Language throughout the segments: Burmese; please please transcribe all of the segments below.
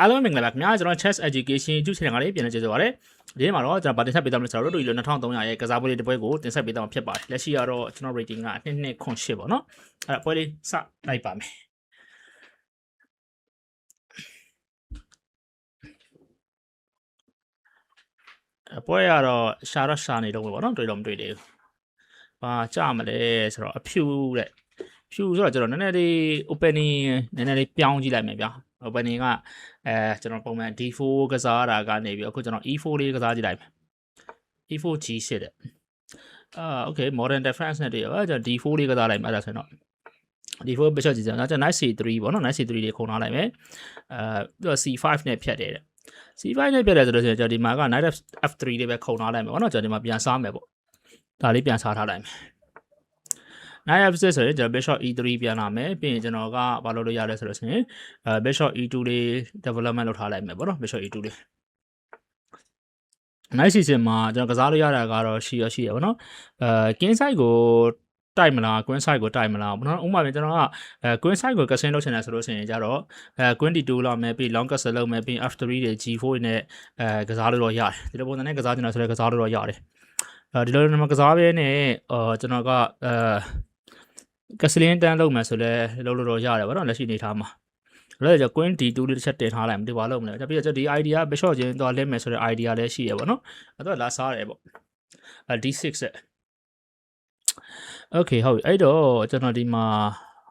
အားလုံးမင်္ဂလာပါခင်ဗျာကျွန်တော် chess education YouTube channel ကလေးပြန်နေကြဆိုပါရစေဒီနေ့မှာတော့ကျွန်တော်ဗာတင်ဆက်ပေးသွားမယ်ဆိုတော့တို့ဒီလို2300ရဲ့ကစားပွဲလေးတစ်ပွဲကိုတင်ဆက်ပေးသွားမှာဖြစ်ပါတယ်လက်ရှိကတော့ကျွန်တော် rating က22.8ပေါ့နော်အဲ့ဒါပွဲလေးစလိုက်ပါမယ်အပွဲကတော့ရှာတော့ရှာနေတော့ပဲပေါ့နော်တွေ့တော့မတွေ့သေးဘူး။ဘာကြမလဲဆိုတော့အဖြူတဲ့ဖြူဆိုတော့ကျွန်တော်နည်းနည်းလေး opening နည်းနည်းလေးပြောင်းကြည့်လိုက်မယ်ဗျာ opening ကအဲကျွန်တော်ပုံမှန် D4 ကစားတာကနေပြီးအခုကျွန်တော် E4 လေးကစားကြည့်လိုက်မယ် E4 G8 တဲ့အာ okay modern defense နဲ့တည်းရောကျွန်တော် D4 လေးကစားလိုက်မယ်အဲ့ဒါဆိုရင်တော့ D4 bishop G7 ကျွန်တော် knight C3 ပေါ့နော် knight C3 လေးခုံထားလိုက်မယ်အဲပြီးတော့ C5 နဲ့ဖြတ်တယ်တဲ့ C5 နဲ့ဖြတ်တယ်ဆိုလို့ရှိရင်ကျွန်တော်ဒီမှာက knight F3 လေးပဲခုံထားလိုက်မယ်ပေါ့နော်ကျွန်တော်ဒီမှာပြန်စားမယ်ပေါ့ဒါလေးပြန်စားထားလိုက်မယ် knight f6 ဆိုရင်ကျွန်တော် bishop e3 ပြန်လာမယ်ပြီးရင်ကျွန်တော်ကဘာလုပ်လို့ရလဲဆိုလို့ရှိရင်အဲ bishop e2 လေး development လုပ်ထားလိုက်မယ်ပေါ့နော် bishop e2 လေး night season မှာကျွန်တော်ကစားလို့ရတာကတော့ရှိရရှိရပေါ့နော်အဲ king side ကိုတိုက်မလား queen side ကိုတိုက်မလားပေါ့နော်ဥပမာပြန်ကျွန်တော်ကအဲ queen side ကို casting လုပ်ချင်တယ်ဆိုလို့ရှိရင်ကြတော့အဲ queen d2 လောက်မယ်ပြီး long castle လုပ်မယ်ပြီး f3 တွေ g4 တွေနဲ့အဲကစားလို့တော့ရတယ်ဒီလိုပုံစံနဲ့ကစားချင်တယ်ဆိုလည်းကစားလို့တော့ရတယ်အဲဒီလိုနံပါတ်ကစားပဲနဲ့အာကျွန်တော်ကအဲ ကစလင်းတန်းလုပ်မယ်ဆိုလဲလုပ်လို့တော့ရတယ်ဗောနော်လက်ရှိအနေထားမှာအဲ့ဒါကြောင့် queen d2 လေးတစ်ချက်တင်ထားလိုက်မယ်ဒီဘာလုပ်မလဲဒါပြီးတော့ဒီ idea bishop ချင်းတော့လဲမယ်ဆိုတဲ့ idea လည်းရှိရဗောနော်အဲ့တော့လာစားတယ်ဗောအဲ d6 ရဲ့ okay ဟုတ်ပြီအဲ့တော့ကျွန်တော်ဒီမှာ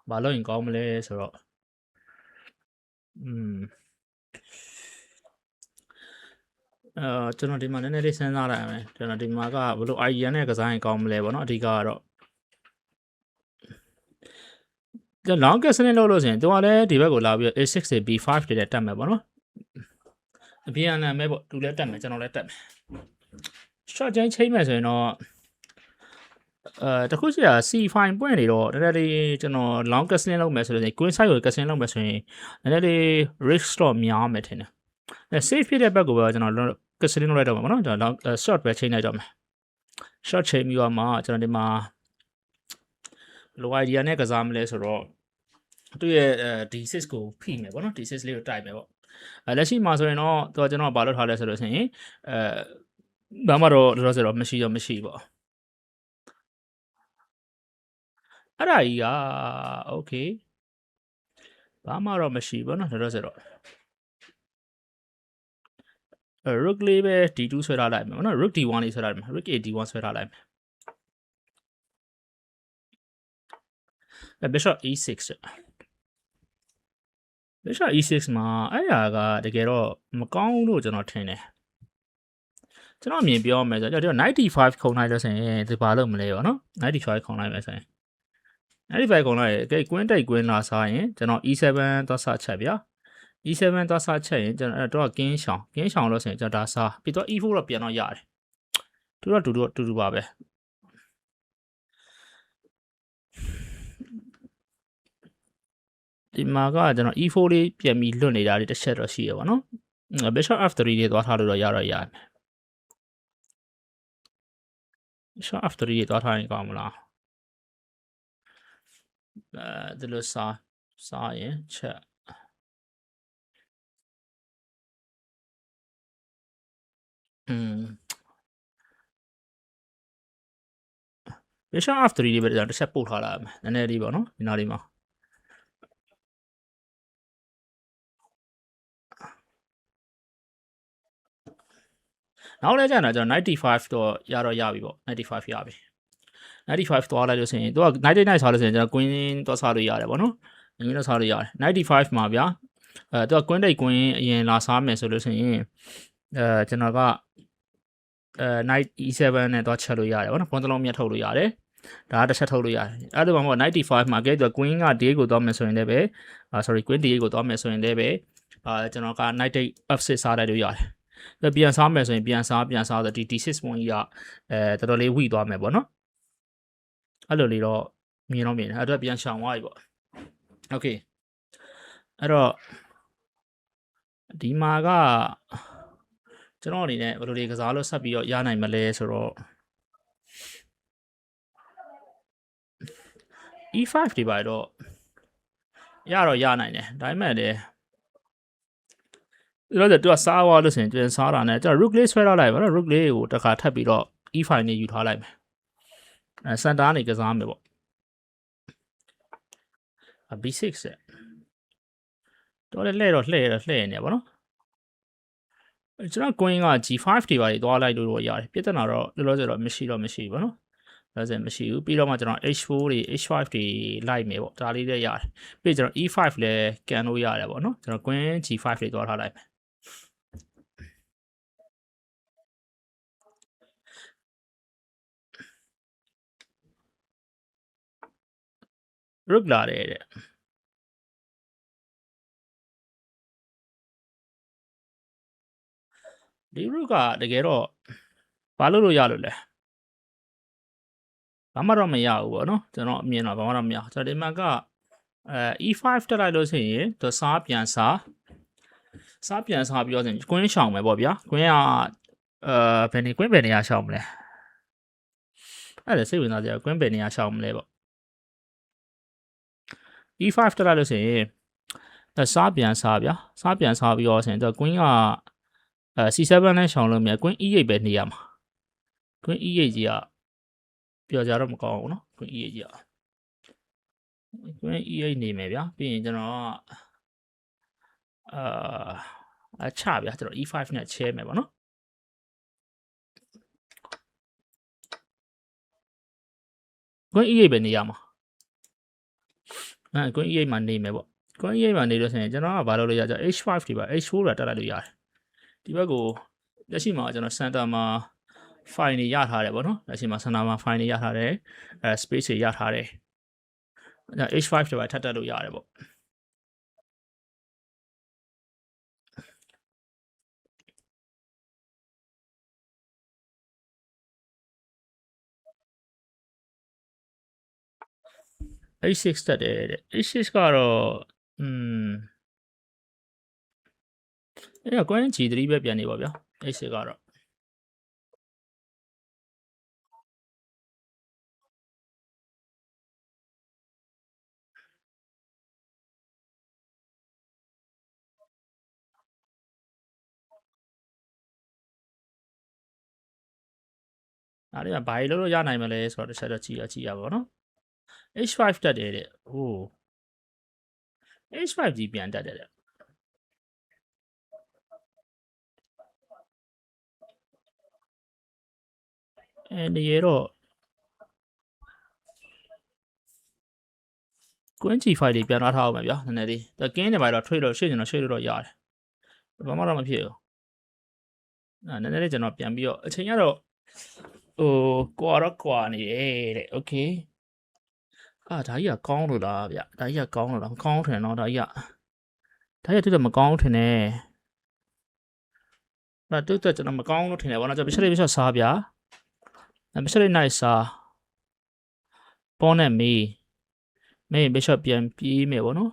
ဘာလုပ်ရင်ကောင်းမလဲဆိုတော့อืมအဲကျွန်တော်ဒီမှာနည်းနည်းလေးစဉ်းစားလိုက်မယ်ကျွန်တော်ဒီမှာကဘယ်လို idea နဲ့ကစားရင်ကောင်းမလဲဗောနော်အဓိကကတော့ကျွန်တော် long cast နဲ့လုပ်လို့ဆိုရင်သူကလည်းဒီဘက်ကိုလာပြီးတော့ a6 တွေ b5 တွေနဲ့တက်မယ်ဗောနော်အပြင်အနံမဲ့ပေါ့သူလည်းတက်မယ်ကျွန်တော်လည်းတက်မယ် short ချင်းချိန်မယ်ဆိုရင်တော့အဲတခုရှိတာ C5 ပွင့်နေတော့တကယ်လေးကျွန်တော် long cast လုပ်မယ်ဆိုလို့ရှိရင် queen side ကို cast လုပ်မယ်ဆိုရင်နည်းနည်းလေး risk တော့များမယ်ထင်တယ်အဲ safe ဖြစ်တဲ့ဘက်ကိုပဲကျွန်တော် cast လုပ်လိုက်တော့မှာပေါ့နော်ကျွန်တော် short ပဲချိန်လိုက်တော့မယ် short ချိန်ပြီးတော့မှကျွန်တော်ဒီမှာဘယ်လို idea နဲ့ကစားမလဲဆိုတော့ သူ့ရဲ့ D6 ကိုဖိမယ်ပေါ့နော် D6 လေးကိုတိုက်မယ်ပေါ့အဲလက်ရှိမှာဆိုရင်တော့သူကကျွန်တော်ဘာလုပ်ထားလဲဆိုလို့ရှိရင်အဲဘာမှတော့တော့ဆိုတော့မရှိတော့မရှိပေါ့အဲ့ဒါကြီးက okay ဘာမှတော့မရှိဘောနော်တော့ဆိုတော့အဲ rook လေးပဲ d2 ဆွဲထားလိုက်မယ်နော် rook d1 လေးဆွဲထားလိုက်မယ် rook a d1 ဆွဲထားလိုက်မယ်အဲ bishop e6 bishop e6 မှာအဲ့ဟာကတကယ်တော့မကောင်းလို့ကျွန်တော်ထင်တယ်ကျွန်တော်အမြင်ပြောမယ်ဆိုတော့ကျွန်တော်95ခုံလိုက်လို့ဆိုရင်ဒီဘာလို့မလဲရောနော်95ခုံလိုက်မယ်ဆိုရင်95ခုံလိုက်ရေအဲကွင်းတိုက်ကွင်းလာစားရင်ကျွန်တော် e7 သွားစားချက်ဗျာ e7 သွားစားချက်ရင်ကျွန်တော်အဲ့တော့ကင်းရှောင်ကင်းရှောင်လို့ဆိုရင်ကျွန်တော်ဒါစားပြီးတော့ e4 တော့ပြန်တော့ရတယ်တူတော့တူတော့တူတူပါပဲ ဒီမှာကကျွန်တော် e4 လေးပြန်ပြီးလွတ်နေတာလေးတစ်ချက်တော့ရှိရပါတော့။ bishop f3 လေးသွားထားလို့တော့ရတော့ရမယ်။ bishop f3 လေးသွားထားရင်ကောင်းမလား။အဲဒီလိုစားစားရင်ချက်อืม bishop f3 လေးပဲတစ်ချက်ပို့ထားလာမယ်နည်းနည်းလေးပေါ့နော်ဒီနားလေးမှာ နောက်လဲကျန်တာကျွန်တော်95တော့ရတော့ရပြီပေါ့95ရပြီ95သွားလိုက်လို့ဆိုရင်သူက99ဆောက်လို့ဆိုရင်ကျွန်တော် queen သွားဆောက်လို့ရတယ်ပေါ့နော်ငင်းတော့ဆောက်လို့ရတယ်95မှာဗျာအဲသူက queen တိတ် queen အရင်လာစားမယ်ဆိုလို့ဆိုရင်အဲကျွန်တော်ကအဲ knight e7 နဲ့သွားချက်လို့ရတယ်ဗောနော်ဖုန်းတစ်လုံးမြတ်ထုတ်လို့ရတယ်ဒါကတစ်ချက်ထုတ်လို့ရတယ်အဲ့ဒါမှမဟုတ်95မှာကဲသူ queen က d8 ကိုသွားမယ်ဆိုရင်လည်းပဲအာ sorry queen d8 ကိုသွားမယ်ဆိုရင်လည်းပဲအာကျွန်တော်က knight f6 စားလိုက်လို့ရတယ် ပြန်စားမယ်ဆိုရင်ပြန်စားပြန်စားဆိုဒီ T61 ကြီးကအဲတော်တော်လေးဝိသွားမယ်ပေါ့နော်အဲ့လိုလေးတော့မြင်တော့မြင်တယ်အဲ့တော့ပြန်ရှောင်သွားပြီပေါ့ Okay အဲ့တော့ဒီမှာကကျွန်တော်အနေနဲ့ဘယ်လိုလေးကစားလို့ဆက်ပြီးတော့ရနိုင်မလဲဆိုတော့ E5 ဒီပါတော့ရတော့ရနိုင်တယ်ဒါပေမဲ့လည်း ဒီတော့သူကစားသွားလို့ဆိုရင်ပြန်စားတာနဲ့ကျတော့ rook လေးဆွဲထားလိုက်ပါတော့ rook လေးကိုတစ်ခါထပ်ပြီးတော့ e5 နဲ့ယူထားလိုက်မယ်အဲစန်တာနေကစားမယ်ပေါ့အ b6 ဆက်တော့လည်းလှဲ့တော့လှဲ့တော့လှဲ့နေပါတော့အဲကျွန်တော် queen က g5 တွေပါတွေသွားလိုက်လို့တော့ရတယ်ပြဿနာတော့လောလောဆယ်တော့မရှိတော့မရှိဘူးပေါ့နော်လောလောဆယ်မရှိဘူးပြီးတော့မှကျွန်တော် h4 တွေ h5 တွေလိုက်မယ်ပေါ့ဒါလေးလည်းရတယ်ပြီးကျွန်တော် e5 လည်းကန်လို့ရတယ်ပေါ့နော်ကျွန်တော် queen g5 တွေသွားထားလိုက်မယ် rook လာတယ်တဲ့ဒီ rook ကတကယ်တော့ဘာလို့လို့ရလို့လဲဘာမှတော့မရဘူးပေါ့နော်ကျွန်တော်အမြင်တော့ဘာမှတော့မရဘူးကျွန်တော်ဒီမှာကအဲ e5 တက်လိုက်လို့ဆိုရင်သူစားပြန်စားစားပြန်စားပြီးတော့ဆိုရင် queen ရှောင်မယ်ပေါ့ဗျာ queen ကအဲဘယ်နေ queen ဘယ်နေရာရှောင်မလဲအဲ့ဒါစိတ်ဝင်စားစရာ queen ဘယ်နေရာရှောင်မလဲပေါ့ e5 တက်လိုက်လို့ဆိုရင်အဲစားပြန်စားဗျာစားပြန်စားပြီးတော့ဆိုရင်သူ queen ကအဲ c7 နဲ့ရှောင်လို့မြဲ queen e8 ပဲနေရမှာ queen e8 ကြီးကပြောကြတော့မကောင်းဘူးเนาะ queen e8 ကြီးက queen e8 နေမယ်ဗျာပြီးရင်ကျွန်တော်ကအာအချဗျာကျွန်တော် e5 နဲ့ချဲမယ်ပေါ့နော် queen e8 ပဲနေရမှာ အဲ queen e8 မှာနေမယ်ပေါ့ queen e8 မှာနေလို့ဆိုရင်ကျွန်တော်ကဘာလုပ်လို့ရကြ h5 တွေပါ h4 တွေတက်လိုက်လို့ရတယ်ဒီဘက်ကိုလက်ရှိမှာကျွန်တော် center မှာ file တွေရထားတယ်ပေါ့နော်လက်ရှိမှာ center မှာ file တွေရထားတယ်အဲ space တွေရထားတယ်အဲ h5 တွေပါထပ်တက်လို့ရတယ်ပေါ့ H6 တက်တယ်တဲ့ H6 ကတော့อืมအဲ့တော့ Queen G3 ပဲပြန်နေပါဗျာ H6 ကတော့အဲ့ဒီမှာဘာကြီးလို့လို့ရနိုင်မလဲဆိုတော့တစ်ချက်တော့ကြည့်ရကြည့်ရပါတော့နော် H5 တက်တယ်တဲ့ဟို H5 ကြီးပြန်တက်တယ်တဲ့အဲဒီရတော့ Queen G5 တွေပြန်လာထားအောင်မယ်ဗျာနည်းနည်းလေးဒါကင်းနေပါတော့ trade လို့ရှေ့ကျွန်တော်ရှေ့လို့တော့ရတယ်ဘာမှတော့မဖြစ်ဘူးအဲနည်းနည်းလေးကျွန်တော်ပြန်ပြီးတော့အချိန်ကတော့ဟိုကွာတော့ကွာနေတယ်တဲ့ okay အာဒါကြီးကကောင်းလို့လားဗျဒါကြီးကကောင်းလို့လားမကောင်းထင်တော့ဒါကြီးကဒါကြီးကတူတော့မကောင်းထင်နဲ့ဒါတူတော့ကျွန်တော်မကောင်းလို့ထင်တယ်ဘောနော်ကျွန်တော်ပြချက်လေးပြချက်စားဗျာပြချက်လေးနိုင်စားပေါ်နဲ့မေးမေး bishop ပြန်ပြေးမယ်ဗောနော်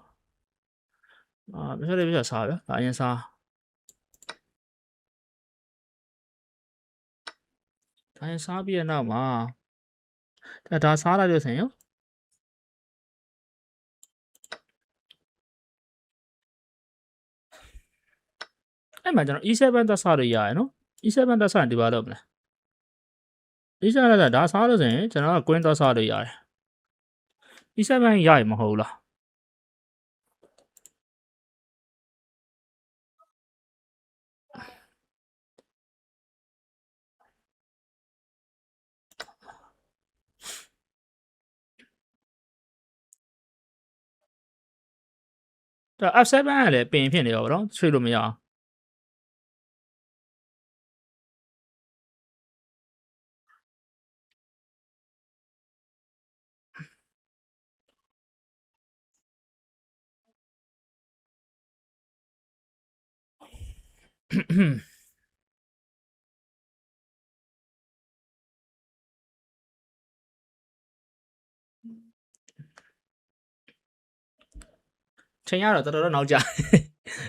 အာပြချက်လေးပြချက်စားဗျာဒါအရင်စားဒါရင်စားပြီးရနောက်မှာဒါဒါစားလိုက်လို့ဆိုရင်ရော အဲ့မှာကျွန်တော် E7 တက်စားလို့ရရနော် E7 တက်စားရင်ဒီပါလို့မလား E7 တက်စားဒါစားလို့ဆိုရင်ကျွန်တော်က Queen တက်စားလို့ရတယ် E7 ရရင်မဟုတ်ဘူးလားဒါ F7 ကလည်းပင်ဖြစ်နေရောဗောနော်ဆွေးလို့မရအောင် ချိန်ရတော့တော်တော်တော့နောက်ကျ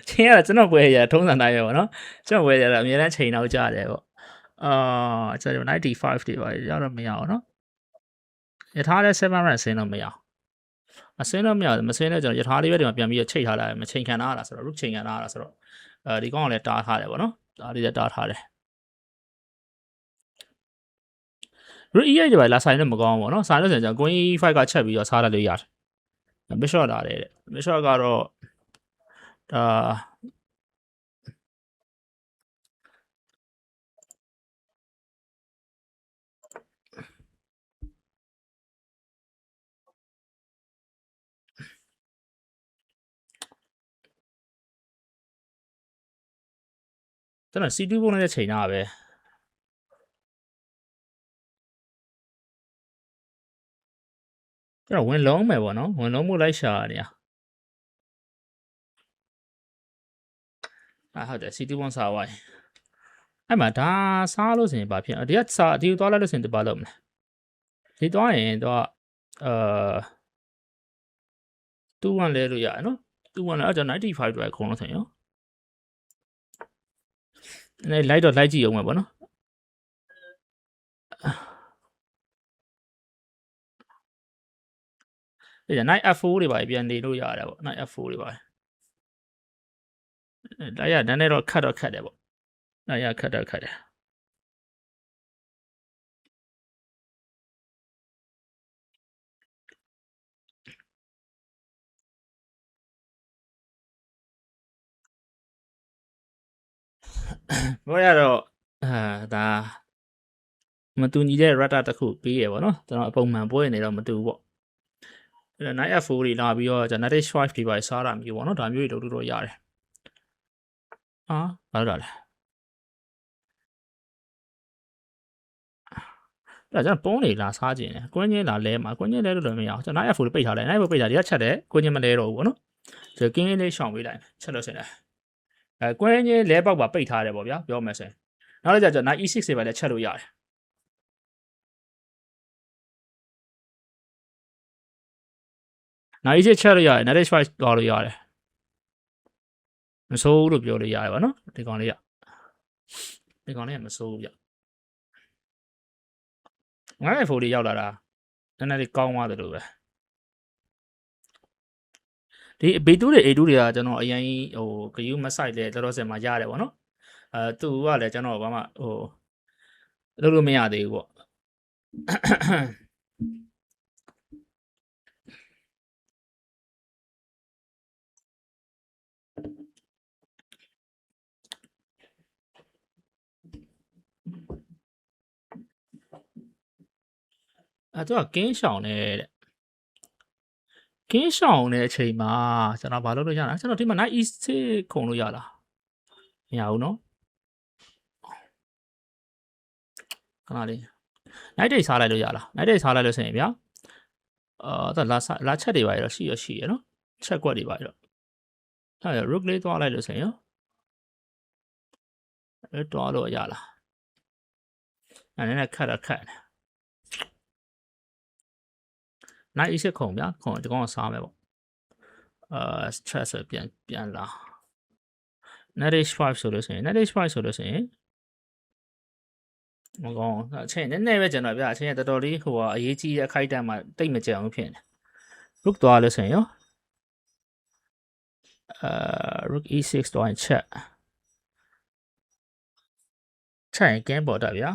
ချိန်ရတော့ကျွန်တော်ပွဲရထုံးစံတိုင်းပဲပေါ့နော်ကျွန်တော်ပွဲရတော့အများတန်းချိန်နောက်ကျတယ်ပေါ့အာကျွန်တော်95တွေပါရတော့မရအောင်နော်ရထားတဲ့7 run ဆင်းတော့မရအောင်အဆင်းတော့မရဘူးမဆင်းတော့ကျွန်တော်ရထားလေးပဲဒီမှာပြန်ပြီးတော့ချိန်ထားလိုက်မချိန်ခံထားရတာဆိုတော့ root ချိန်ခံထားရတာဆိုတော့ အဲဒီကောင်ကလည်းတားထားတယ်ဗောနော်ဒါလေးလည်းတားထားတယ် rook e8 ဒီပါလာဆိုင်တော့မကောင်းဘူးဗောနော်ဆိုင်လို့ဆိုရင်ကျွန်တော် queen e5 ကချက်ပြီးတော့စားလိုက်လို့ရတယ် bishop လာတယ်တဲ့ bishop ကတော့ဒါ ကျွန်တော် C2 ပုံနဲ့ချိန်တာပဲကျွန်တော်ဝင်လုံးမယ်ပေါ့နော်ဝင်လုံးမှုလိုက်ရှာနေရအာဟုတ်တယ် C2 ပုံစားဝိုင်းအဲ့မှာဒါစားလို့ဆိုရင်ဘာဖြစ်အဒီကစားဒီကိုသွားလိုက်လို့ဆိုရင်ဒီဘာလုပ်မလဲဒီသွားရင်တော့အာ2 1လဲလို့ရတယ်နော်2 1လဲအဲ့ဒါ95တော့ခုံလို့ဆိုရင်ရော နည်းလိုက်တော့လိုက်ကြည့်အောင်ပဲပေါ့နော်ဒီ night f4 တွေပါပြန်နေလို့ရတယ်ပေါ့ night f4 တွေပါဒါရနည်းနည်းတော့ခတ်တော့ခတ်တယ်ပေါ့ဒါရခတ်တော့ခတ်တယ် ဘောရတော့အာဒါမတူညီတဲ့ rata တစ်ခုပေးရပါတော့ကျွန်တော်အပုံမှန်ပွဲနေတော့မတူဘူးပေါ့အဲ့ဒါ night f4 တွေလာပြီးတော့ကျွန်တော် native swipe တွေပါစားတာမျိုးပေါ့နော်ဒါမျိုးတွေတော့တော်တော်ရတယ်အာဘာလို့လဲဒါကျွန်တော်ပုံးနေလာစားခြင်းတယ်ကွင်းချင်းလာလဲမှာကွင်းချင်းလဲလို့လည်းမရအောင်ကျွန်တော် night f4 ပိတ်ထားလိုက် night f4 ပိတ်ထားဒီကချက်တယ်ကွင်းချင်းမလဲတော့ဘူးပေါ့နော်ကျွန်တော်ကင်းကင်းလေးရှောင်ပေးလိုက်ချက်လို့စင်တယ် အဲကွင်းချင်းလဲပေါက်ပါပိတ်ထားတယ်ပေါ့ဗျာပြောမယ်ဆိုရင်နောက်လည်းကျကျွန်တော် night e6 တွေပါလည်းချက်လို့ရတယ်နိုင်ချစ်ချက်လို့ရတယ် narrative choice သွားလို့ရတယ်မဆိုးဘူးလို့ပြောလို့ရတယ်ဗောနော်ဒီကောင်လေးကဒီကောင်လေးကမဆိုးဘူးဗျငါ့ရဲ့ဖိုးလေးရောက်လာတာနည်းနည်းလေးကောင်းသွားတယ်လို့ပဲ ဒီဘေတူးတွေအေတူးတွေကကျွန်တော်အရင်ဟိုဂယူးမဆိုင်လဲတော်တော်စင်မှာရတယ်ဗောနော်အဲသူကလည်းကျွန်တော်ဘာမှဟိုလုပ်လို့မရသေးဘူးဗောအဲသူကကင်းရှောင်နေတဲ့ ကင်းရှောင်တဲ့အချိန်မှာကျွန်တော်ဘာလုပ်လို့ရလဲကျွန်တော်ဒီမှာ night east ခုံလို့ရလားမရဘူးနော်ခဏလေး night day စားလိုက်လို့ရလား night day စားလိုက်လို့ဆိုရင်ဗျာအာဒါလာစားလာချက်တွေပါရတော့ရှိရရှိရနော်ချက်ကွက်တွေပါရတော့အဲ rook လေးသွားလိုက်လို့ဆိုရင်ရောအဲတွားလို့ရလားအဲနည်းနည်းခတ်တော့ခတ်တယ် night e ခုံဗျာခုံဒီကောင်ကစားမယ်ပေါ့အာ stress ဆိုပြန်ပြန်လာ net h5 ဆိုလို့ဆိုရင် net h5 ဆိုလို့ဆိုရင်မကောင်းအချိန်နည်းနည်းပဲကျွန်တော်ဗျာအချိန်ကတော်တော်လေးဟိုအရေးကြီးတဲ့အခိုက်အတန့်မှာတိတ်မကြံဘူးဖြစ်နေ rook သွားလို့ဆိုရင်ရောအာ rook e6 သွားရင်ချက်ချက်ရင် game ပေါ်တာဗျာ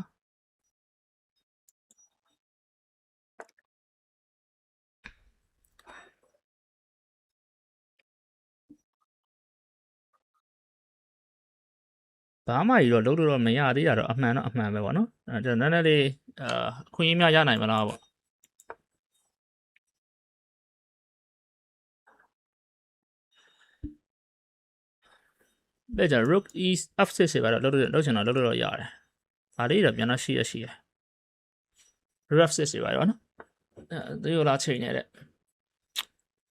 ဘာမှကြီးတော့လုံးလို့တော့မရသေးတာတော့အမှန်တော့အမှန်ပဲပေါ့နော်အဲကျွန်တော်နည်းနည်းလေးအာခွင့်ရများရနိုင်မလားပေါ့တဲ့ကြ rook e f6 တွေပါတော့လုံးလို့လုံးချင်တော့လုံးလို့တော့ရတယ်ဒါလေးတော့ပြန်တော့ရှိရရှိရ rook f6 တွေပါတော့နော်အဲဒီလိုလားချိန်နေတဲ့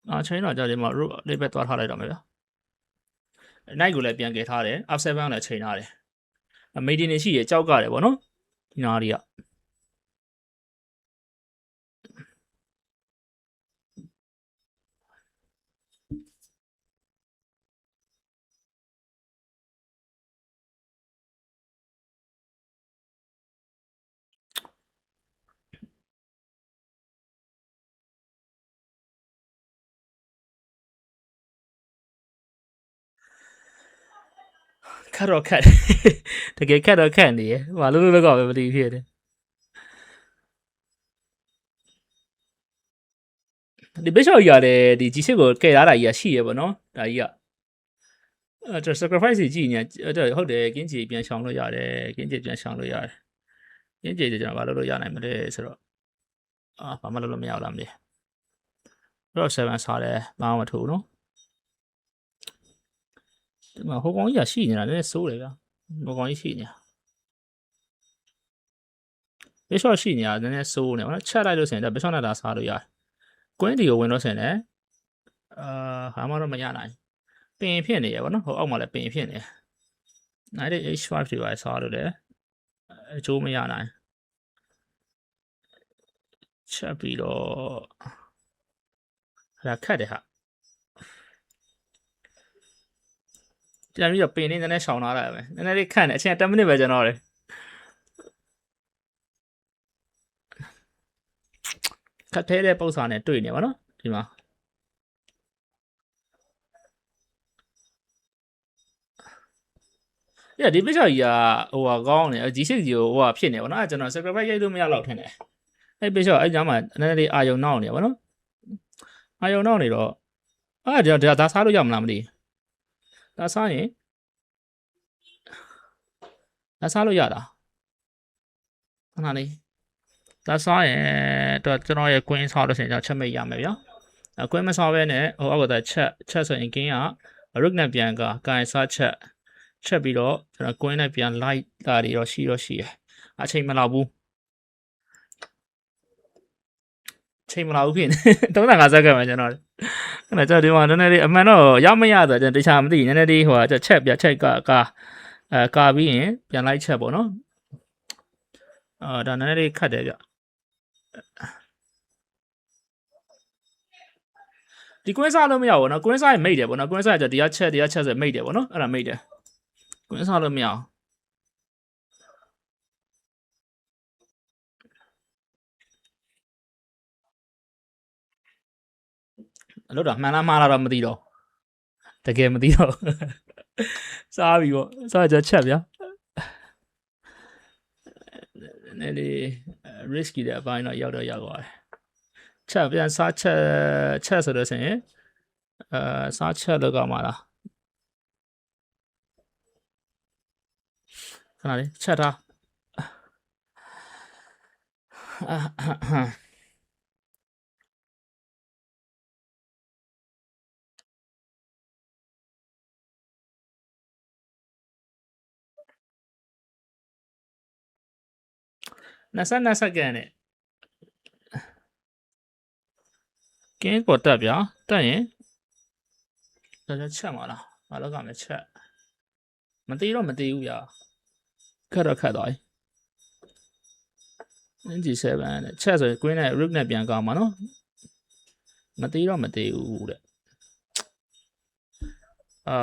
အာချိန်တော့ကြာဒီမှာ rook လေးပဲသွားထားလိုက်တော့မယ်ဗျာ night ကိုလည်းပြန်ကယ်ထားတယ် up7 ကိုလည်းချိန်ထားတယ်အမေဒီနေရှိရကြောက်ကတယ်ဗောနော်ဒီနာတွေက ခက်တော့ခက်တကယ်ခက်တော့ခက်နေရဘာလို့လို့လောက်ပဲမသိဖြစ်တယ်ဒီဘစ်ရှော့ကြီးကလည်းဒီ G6 ကိုကဲထားတာကြီးကရှိရပါတော့ဒါကြီးကအဲ့တော့ sacrifice ကြီးကြည့်နေအဲ့တော့ဟုတ်တယ်ကင်းကြီးပြန်ရှောင်လို့ရတယ်ကင်းကြီးပြန်ရှောင်လို့ရတယ်ကင်းကြီးကျွန်တော်ဘာလို့လို့ရနိုင်မလဲဆိုတော့အာဘာမှလုပ်လို့မရဘူးလားမသိတော့7စားတယ်ဘာမှမထိုးနော် ဒီမှာဟိုကောင်ကြီးကရှိနေတာလည်းစိုးတယ်ဗျာဟိုကောင်ကြီးရှိနေတာဘစ်ရှော့ရှိနေတာနည်းနည်းစိုးနေနော်ချက်လိုက်လို့ဆိုရင်ဒါဘစ်ရှော့နဲ့ဒါစားလို့ရတယ်ကွင်းဒီကိုဝင်လို့ဆိုရင်လည်းအာဟာမှတော့မရနိုင်ပင်ဖြစ်နေရပါတော့ဟိုအောက်မှာလည်းပင်ဖြစ်နေနိုင်တဲ့ H5 တွေပါစားလို့လည်းအချိုးမရနိုင်ချက်ပြီးတော့ဟာခက်တယ်ဟာ ပြန်ပြီးတော့ပင်နေနည်းနည်းရှောင်လာတာပဲနည်းနည်းလေးခန့်တယ်အချိန်10မိနစ်ပဲကျွန်တော်လေခက်သေးတဲ့ပုံစံနဲ့တွေ့နေပါတော့ဒီမှာရဒီပိချာကြီးကဟိုဟာကောင်းနေဒီရှိကြီးကိုဟိုဟာဖြစ်နေပါတော့အဲကျွန်တော် sacrifice ရိုက်လို့မရတော့ထင်တယ်အဲပိချာအဲညမှာနည်းနည်းလေးအာယုံနောက်နေပါတော့အာယုံနောက်နေတော့အဲ့ဒါဒါဒါစားလို့ရမလားမသိ ဒါစားရင်ဒါစားလို့ရတာခဏလေးဒါစားရင်တော့ကျွန်တော်ရဲ့ queen စားလို့ဆိုရင်ကျွန်တော်ချက်မိတ်ရမယ်ဗျာအ queen မစားဘဲနဲ့ဟိုအောက်ကဒါချက်ချက်ဆိုရင် king က rook နဲ့ပြန်ကကန်စားချက်ချက်ပြီးတော့ကျွန်တော် queen နဲ့ပြန် light တာတွေတော့ရှိတော့ရှိရအချိန်မလောက်ဘူးချိန်မလောက်ဘူးဖြစ်နေ35စက္ကန့်ပဲကျွန်တော် အဲ့ဒါကျွန်တော်ဒီမှာနည်းနည်းလေးအမှန်တော့ရမရဆိုကျွန်တော်တခြားမသိနည်းနည်းလေးဟိုကချက်ပြချက်ကကာအဲကာပြီးရင်ပြန်လိုက်ချက်ပေါ့နော်အာဒါနည်းနည်းလေးခတ်တယ်ဗျဒီကွင်းစားလို့မရဘူးနော်ကွင်းစားရင်မိတ်တယ်ပေါ့နော်ကွင်းစားကျဒီကချက်ဒီကချက်ဆိုမိတ်တယ်ပေါ့နော်အဲ့ဒါမိတ်တယ်ကွင်းစားလို့မရအော လို့တော့မှန်လားမှားလားတော့မသိတော့တကယ်မသိတော့စားပြီပေါ့စားကြချက်ဗျာနည်းလေး risky တဲ့အပိုင်းတော့ရောက်တော့ရောက်သွားတယ်ချက်ပြန်စားချက်ချက်ဆိုတော့ဆိုရင်အဲစားချက်လောက်ကမှာလားခဏလေးချက်ထား 22စက္ကန့်နဲ့ကင်းပေါ်တက်ဗျာတက်ရင်ဒါကြချက်မှာလားမလောက်ကမယ်ချက်မသေးတော့မသေးဘူးဗျာခက်တော့ခက်သွားပြီ NG7 နဲ့ချက်ဆိုရင် queen နဲ့ rook နဲ့ပြန်ကောင်းမှာနော်မသေးတော့မသေးဘူးတဲ့အာ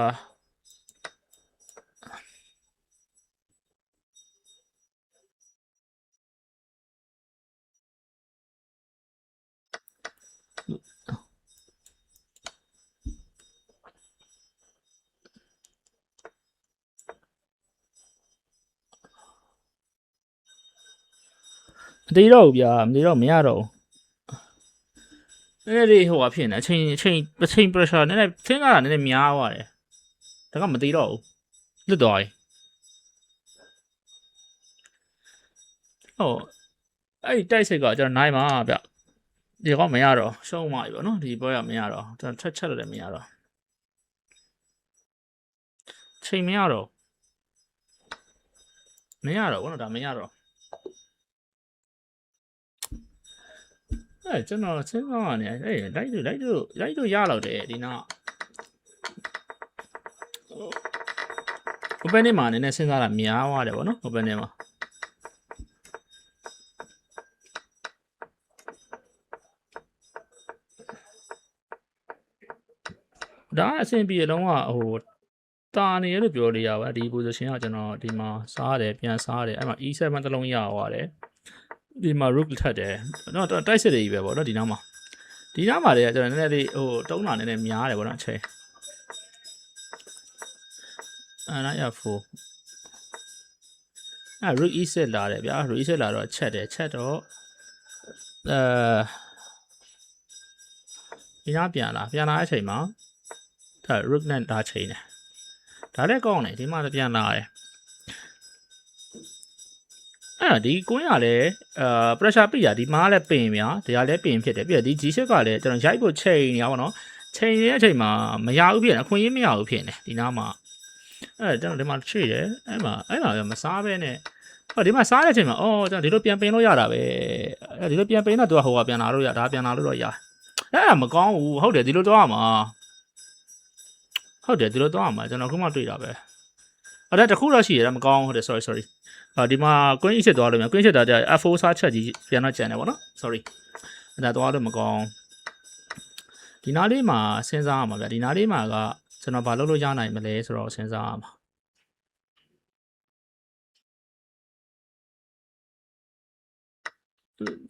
မသေးတော့ဘူးဗျာမသေးတော့မရတော့ဘူးနည်းနည်းလေးဟိုဟာဖြစ်နေအချိန်အချိန်အချိန် pressure နည်းနည်းသင်္ကားတာနည်းနည်းများသွားတယ်ဒါကမသေးတော့ဘူးလွတ်သွားပြီဟိုအဲ့ဒီတိုက်စိတ်ကကျွန်တော်နိုင်မှာဗျဒီကောမရတော့ရှုံးမှာပြီပေါ့နော်ဒီပွဲကမရတော့ကျွန်တော်ထက်ချက်လို့လည်းမရတော့ချိန်မရတော့မရတော့ဘောနော်ဒါမရတော့ အဲကျွန်တော်စဉ်းစားရနေအဲလိုက်လို့လိုက်လို့လိုက်လို့ရတော့တယ်ဒီနောက် open နဲ့မှာနည်းနည်းစဉ်းစားတာများသွားတယ်ဗောနော် open နဲ့မှာဒါအဆင်ပြေလုံးဝဟိုတာနေရလို့ပြောလို့ရပါဒီ position ကကျွန်တော်ဒီမှာစားတယ်ပြန်စားတယ်အဲ့မှာ e7 တလုံးရသွားတယ် ဒီမှာ rook ထပ်တယ်နော်တိုက်စစ်တွေကြီးပဲပေါ့နော်ဒီနောက်မှာဒီနောက်မှာတည်းကကျွန်တော်နည်းနည်းလေးဟိုတုံးတာနည်းနည်းများတယ်ပေါ့နော်အချိန်အဲနာ F4 အဲ rook e6 လာတယ်ဗျာ rook e6 လာတော့ချက်တယ်ချက်တော့အဲဒီနာပြန်လာပြန်လာတဲ့အချိန်မှာဒါ rook နဲ့ဒါချိန်တယ်ဒါလည်းကောင်းတယ်ဒီမှာလည်းပြန်လာတယ် အဲ့ဒီကွင်းကလည်းအာ pressure ပြရဒီမှာလည်းပင်ဗျာဒီကလည်းပင်ဖြစ်တယ်ပြီးတော့ဒီ G8 ကလည်းကျွန်တော်ရိုက်ဖို့ချိန်နေရပါတော့ချိန်နေတဲ့အချိန်မှာမရဘူးဖြစ်နေအခွင့်အရေးမရဘူးဖြစ်နေဒီနားမှာအဲ့ကျွန်တော်ဒီမှာချွေတယ်အဲ့မှာအဲ့မှာမစားဘဲနဲ့ဟောဒီမှာစားတဲ့အချိန်မှာအော်ကျွန်တော်ဒီလိုပြန်ပင်လို့ရတာပဲအဲ့ဒီလိုပြန်ပင်တော့သူကဟိုကပြန်လာလို့ရဒါပြန်လာလို့တော့ရအဲ့ဒါမကောင်းဘူးဟုတ်တယ်ဒီလိုတော့ရမှာဟုတ်တယ်ဒီလိုတော့ရမှာကျွန်တော်ခုမှတွေ့တာပဲအဲ့ဒါတခုတော့ရှိရတယ်မကောင်းဟုတ်တယ် sorry sorry အာဒီမှာ queen ဖြစ်သွားလို့မြန် queen ဖြစ်သွားကြ f4 စားချက်ကြီးပြန်တော့ကျန်တယ်ဗောနော် sorry အဲ့ဒါသွားလို့မကောင်းဒီနားလေးမှာစဉ်းစားရမှာဗျဒီနားလေးမှာကကျွန်တော်ဘာလုပ်လို့ရနိုင်မလဲဆိုတော့စဉ်းစားရမှာ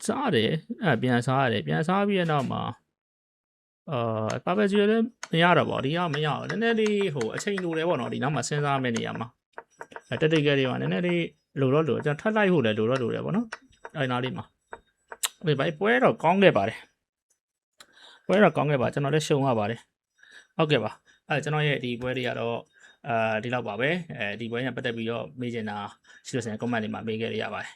စားတယ်အဲ့ပြန်စားရတယ်ပြန်စားပြီးတဲ့နောက်မှာအာပါပဂျီလည်းမရတော့ဗောဒီကမရဘူးနည်းနည်းလေးဟိုအချိန်လိုတယ်ဗောနော်ဒီနောက်မှာစဉ်းစားမယ့်နေရာမှာအဲ့တက်တိတ်ကလေးမှာနည်းနည်းလေး လိုတော့လိုကျွန်တော်ထပ်လိုက်ဖို့လည်းလိုတော့လိုတယ်ပေါ့နော်အဲ့နားလေးမှာဒီဘိုက်ပွဲတော့ကောင်းခဲ့ပါတယ်ပွဲတော့ကောင်းခဲ့ပါကျွန်တော်လည်းရှုံရပါတယ်ဟုတ်ကဲ့ပါအဲ့ကျွန်တော်ရဲ့ဒီပွဲတွေကတော့အာဒီလောက်ပါပဲအဲဒီပွဲနဲ့ပတ်သက်ပြီးတော့မေးချင်တာရှိလို့ဆိုရင် comment တွေမှာမေးခဲ့ရရပါတယ်